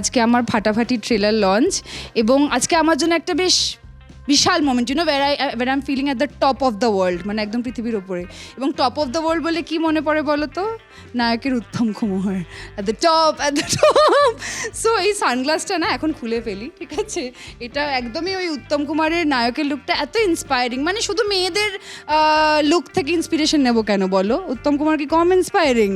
আজকে আমার ফাটাফাটি ট্রেলার লঞ্চ এবং আজকে আমার জন্য একটা বেশ বিশাল moment you know where I where I am feeling at the top of the world মানে একদম পৃথিবীর ওপরে এবং টপ অফ দ্য ওয়ার্ল্ড বলে কি মনে পড়ে বলো তো? নায়কের Uttam Kumar. At the top at the top so এই সানগ্লাসটা না এখন খুলে ফেলি, ঠিক আছে? এটা একদমই ওই উত্তম কুমারের নায়কের লুকটা এত ইন্সপায়ারিং মানে শুধু মেয়েদের লুক থেকে ইন্সপিরেশন নেব কেন বলো? উত্তম কুমার কি কম ইন্সপায়ারিং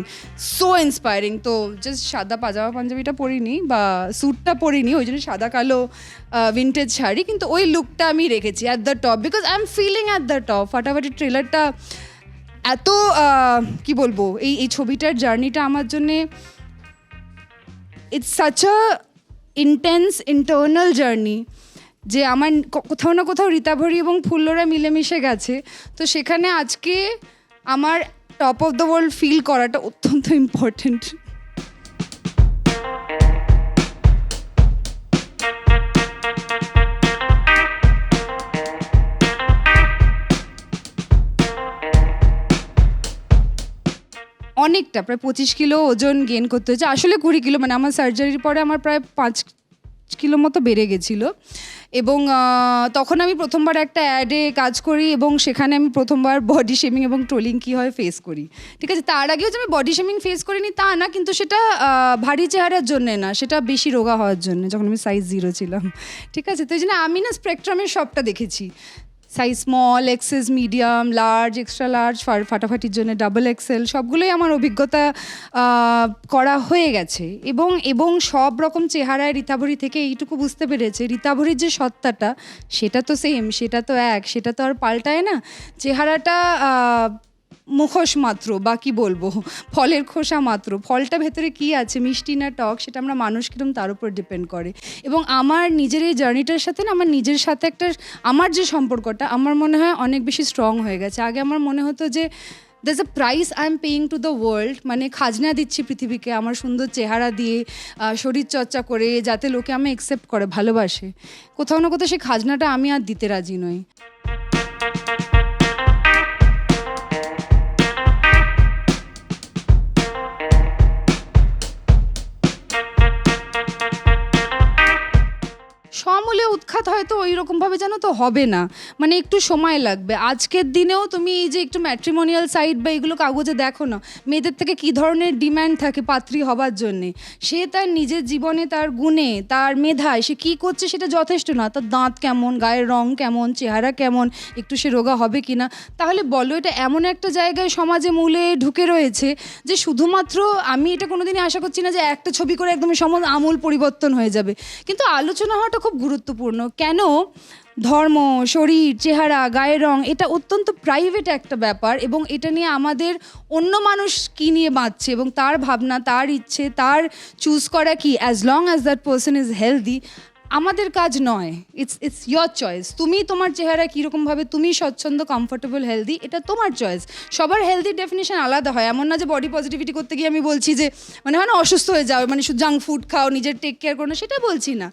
সো ইন্সপায়ারিং তো জাস্ট সাদা পাজামা পাঞ্জাবিটা পরিনি বা স্যুটটা পরিনি, ওই জন্য সাদা কালো ভিন্টেজ শাড়ি। কিন্তু ওই লুকটা আমি রেখেছি at the top because I am feeling at the top ফাটাফাটি ট্রেলারটা এত কি বলব, এই এই ছবিটার জার্নিটা আমার জন্যে it's such a intense internal journey যে আমার কোথাও না কোথাও রীতাভরি এবং ফুল্লরা মিলেমিশে গেছে। তো সেখানে আজকে আমার top of the world feel করাটা অত্যন্ত ইম্পর্টেন্ট অনেকটা প্রায় পঁচিশ কিলো ওজন গেন করতে হয়েছে। আসলে কুড়ি কিলো মানে আমার সার্জারির পরে আমার প্রায় পাঁচ কিলো মতো বেড়ে গেছিল। এবং তখন আমি প্রথমবার একটা অ্যাডে কাজ করি এবং সেখানে আমি প্রথমবার বডি শেমিং এবং ট্রোলিং কী হয় ফেস করি। ঠিক আছে, তার আগেও যে আমি বডি শেমিং ফেস করিনি তা না, কিন্তু সেটা ভারী চেহারার জন্যে না, সেটা বেশি রোগা হওয়ার জন্য, যখন আমি সাইজ জিরো ছিলাম। ঠিক আছে, তো এই জন্য আমি না স্পেকট্রামের সবটা দেখেছি। Size small XS medium large extra large ফাটাফাটির জন্য ডাবল এক্সেল সবগুলোই আমার অভিজ্ঞতা করা হয়ে গেছে। এবং এবং সব রকম চেহারায় রীতাভরি থেকে এইটুকু বুঝতে পেরেছে, রীতাভরির যে সত্তাটা, সেটা তো সেম সেটা তো এক, সেটা তো আর পাল্টায় না। চেহারাটা মুখোশ মাত্র বা কি বলব। ফলের খোসা মাত্র। ফলটা ভেতরে কি আছে? মিষ্টি না টক? সেটা আমরা মানুষ কিরম তার উপর ডিপেন্ড করে। এবং আমার নিজের এই জার্নিটার সাথে না আমার নিজের সাথে একটা আমার যে সম্পর্কটা আমার মনে হয় অনেক বেশি স্ট্রং হয়ে গেছে। আগে আমার মনে হতো যে that's a price I am paying to the world মানে খাজনা দিচ্ছি পৃথিবীকে আমার সুন্দর চেহারা দিয়ে আহ, শরীর চর্চা করে যাতে লোকে আমি অ্যাকসেপ্ট করে ভালোবাসে। কোথাও না কোথাও সেই খাজনাটা আমি আর দিতে রাজি নই। সব সমূলে উৎখাত হয়তো ওই রকমভাবে জানো তো হবে না। মানে একটু সময় লাগবে। আজকের দিনেও তুমি এই যে একটু ম্যাট্রিমোনিয়াল সাইট বা এগুলো কাগজে দেখো না, মেয়েদের থেকে কী ধরনের ডিম্যান্ড থাকে পাত্রী হবার জন্যে? সে তার নিজের জীবনে তার গুণে, তার মেধায়, সে কী করছে সেটা যথেষ্ট না। তার দাঁত কেমন, গায়ের রং কেমন, চেহারা কেমন, একটু সে রোগা হবে কি না? তাহলে বলো, এটা এমন একটা জায়গায় সমাজে মূলে ঢুকে রয়েছে যে শুধুমাত্র আমি এটা কোনোদিনই আশা করছি না যে একটা ছবি করে একদম সমাজ আমূল পরিবর্তন হয়ে যাবে। কিন্তু আলোচনা হওয়াটা খুব গুরুত্বপূর্ণ। কেন? ধর্ম, শরীর, চেহারা, গায়ের রং, এটা অত্যন্ত প্রাইভেট একটা ব্যাপার এবং এটা নিয়ে আমাদের অন্য মানুষ কী নিয়ে বাঁচছে এবং তার ভাবনা, তার ইচ্ছে, তার চুজ করা কি? As long as that person is healthy আমাদের কাজ নয়। ইটস ইটস ইয়োর চয়েস তুমি তোমার চেহারা কীরকমভাবে, তুমি স্বচ্ছন্দ কমফোর্টেবল হেলদি এটা তোমার চয়েস সবার হেলদি ডেফিনেশন আলাদা হয়। এমন না যে বডি পজিটিভিটি করতে গিয়ে আমি বলছি যে মানে হয়, না, অসুস্থ হয়ে যাও মানে শুধু জাঙ্ক ফুড খাও, নিজের টেক কেয়ার করো না, সেটা বলছি না।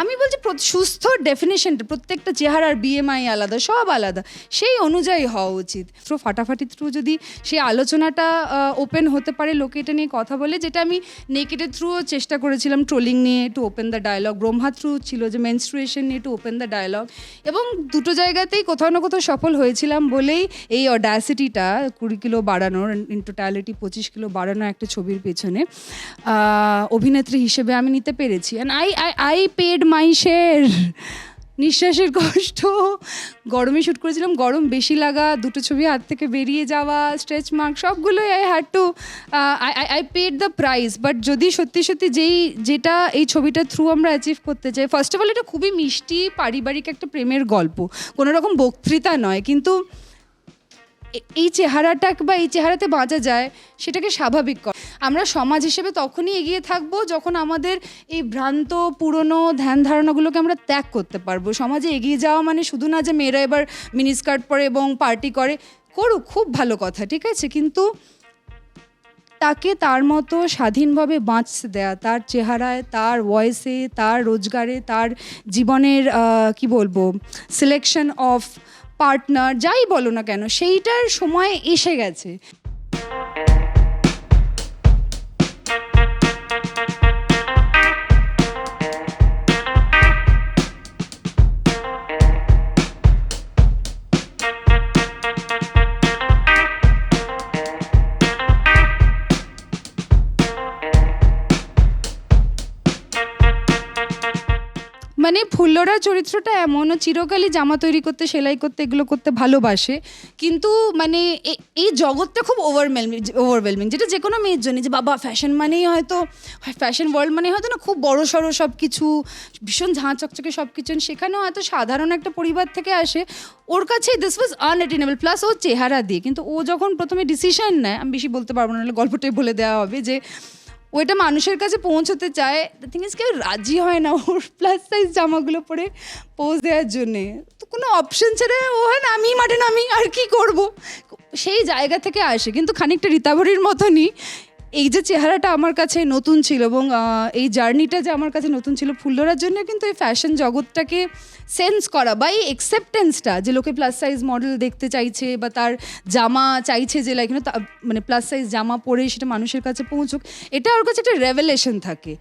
আমি বলছি সুস্থ ডেফিনেশনটা প্রত্যেকটা চেহারার বিএমআই আলাদা, সব আলাদা। সেই অনুযায়ী হওয়া উচিত। থ্রু ফাটাফাটি থ্রু যদি সেই আলোচনাটা ওপেন হতে পারে, লোকে এটা নিয়ে কথা বলে, যেটা আমি নেকেটের থ্রুও চেষ্টা করেছিলাম ট্রোলিং নিয়ে to open the dialogue Brahma through ছিল যে মেনস্ট্রুয়েশন নিয়ে টু ওপেন দ্য ডায়লগ এবং দুটো জায়গাতেই কোথাও না কোথাও সফল হয়েছিলাম বলেই এই অডাসিটিটা কুড়ি কিলো বাড়ানোর ইন টোটালিটি পঁচিশ কিলো বাড়ানো একটা ছবির পেছনে অভিনেত্রী হিসেবে আমি নিতে পেরেছি। And I I I paid my share নিঃশ্বাসের কষ্ট। গরমে শ্যুট করেছিলাম, গরম বেশি লাগা, দুটো ছবি হাত থেকে বেরিয়ে যাওয়া স্ট্রেচ মার্ক সবগুলোই I had to I I paid the price but যদি সত্যি সত্যি যেই, যেটা এই ছবিটার থ্রু আমরা অ্যাচিভ করতে চাই ফার্স্ট অফ অল এটা খুবই মিষ্টি, পারিবারিক একটা প্রেমের গল্প। কোনো রকম বক্তৃতা নয়। কিন্তু এই চেহারাটা বা এই চেহারাতে বাঁচা যায়, সেটাকে স্বাভাবিক কর। আমরা সমাজ হিসেবে তখনই এগিয়ে থাকব যখন আমাদের এই ভ্রান্ত, পুরনো ধ্যান ধারণাগুলোকে আমরা ত্যাগ করতে পারব। সমাজে এগিয়ে যাওয়া মানে শুধু না যে মেয়েরা এবার মিনিস্কার্ট পরে এবং পার্টি করে, করুক, খুব ভালো কথা, ঠিক আছে? কিন্তু তাকে তার মতো স্বাধীনভাবে বাঁচতে দেয়া, তার চেহারায়, তার ভয়েসে তার রোজগারে, তার জীবনের কি বলব সিলেকশন অফ পার্টনার যাই বলো না কেন সেইটার সময় এসে গেছে। ফুল্লরার চরিত্রটা এমন চিরকালই জামা তৈরি করতে, সেলাই করতে, এগুলো করতে ভালোবাসে। কিন্তু মানে এই জগৎটা খুব ওভারওয়েলমিং ওভারওয়েলমিং যেটা যে কোনো মেয়ের জন্য, যে বাবা ফ্যাশন মানেই হয়তো ফ্যাশন ওয়ার্ল্ড মানে হয়তো না, খুব বড় সড়ো সব কিছু ভীষণ ঝাঁ চকচকে সব কিছু সেখানেও হয়তো সাধারণ একটা পরিবার থেকে আসে, ওর কাছে দিস ওয়াজ আনএটেনেবল প্লাস ও চেহারা দিয়ে, কিন্তু ও যখন প্রথমে ডিসিশন নেয়, আমি বেশি বলতে পারব না গল্পটাই বলে দেওয়া হবে যে ওইটা মানুষের কাছে পৌঁছতে চায়। দ্য থিং ইজ কেউ রাজি হয় না ওর প্লাস সাইজ জামাগুলো পরে পোজ দেওয়ার জন্যে। তো কোনো অপশন ছাড়া ও হয় না আমি মাঠে নামি, আর কি করব? সেই জায়গা থেকে আসে। কিন্তু খানিকটা রীতাভরির মতনই এই যে চেহারাটা আমার কাছে নতুন ছিল এবং এই জার্নিটা যে আমার কাছে নতুন ছিল ফুল্লরার জন্য কিন্তু এই ফ্যাশন জগৎটাকে সেন্স করা বা এই একসেপ্টেন্সটা যে লোকে প্লাস সাইজ মডেল দেখতে চাইছে বা তার জামা চাইছে যে লাইক মানে প্লাস সাইজ জামা পরে সেটা মানুষের কাছে পৌঁছুক, এটা ওর কাছে একটা রেভেলেশন থাকে।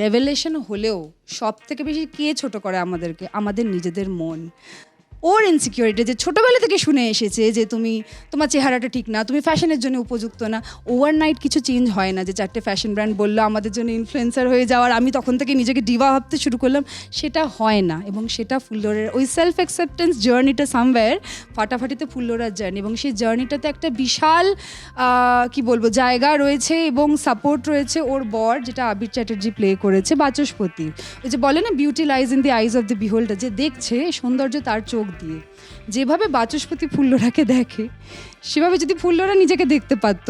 রেভেলেশন হলেও সব থেকে বেশি কে ছোট করে আমাদেরকে? আমাদের নিজেদের মন। ওর ইনসিকিউরিটি যে ছোটোবেলা থেকে শুনে এসেছে যে তুমি, তোমার চেহারাটা ঠিক না, তুমি ফ্যাশনের জন্য উপযুক্ত না ওভারনাইট কিছু চেঞ্জ হয় না যে চারটে ফ্যাশন ব্র্যান্ড বলল আমাদের জন্য ইনফ্লুয়েন্সার হয়ে যাওয়ার, আমি তখন থেকে নিজেকে ডিভা ভাবতে শুরু করলাম, সেটা হয় না। এবং সেটা ফুল্লোরের ওই সেলফ অ্যাকসেপ্টেন্স জার্নিটা সামওয়্যার ফাটাফাটিতে ফুল্লোরার জার্নি এবং সেই জার্নিটাতে একটা বিশাল কি বলব, জায়গা রয়েছে এবং সাপোর্ট রয়েছে ওর বর, যেটা আবির চ্যাটার্জি প্লে করেছে বাচস্পতি। ওই যে বলে না beauty lies in the eyes of the beholder যে দেখছে সৌন্দর্য তার চোখ দিয়ে। যেভাবে বাচস্পতি ফুল্লরাকে দেখে, সেভাবে যদি ফুল্লরা নিজেকে দেখতে পারত,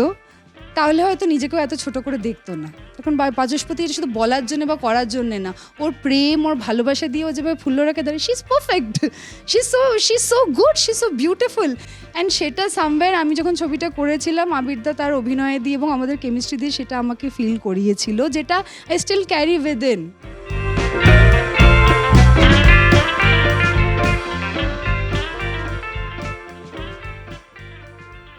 তাহলে হয়তো নিজেকেও এত ছোট করে দেখতো না। তখন বাচস্পতি এটা শুধু বলার জন্য বা করার জন্যে না। ওর প্রেম, ওর ভালোবাসা দিয়ে ও যেভাবে ফুল্লরাকে দাঁড়িয়ে she is perfect she so she so good she so beautiful and সেটা সামওয়্যার আমি যখন ছবিটা করেছিলাম আবিরদা তার অভিনয় দিয়ে এবং আমাদের কেমিস্ট্রি দিয়ে সেটা আমাকে ফিল করিয়েছিল, যেটা আই স্টিল ক্যারি উইদিন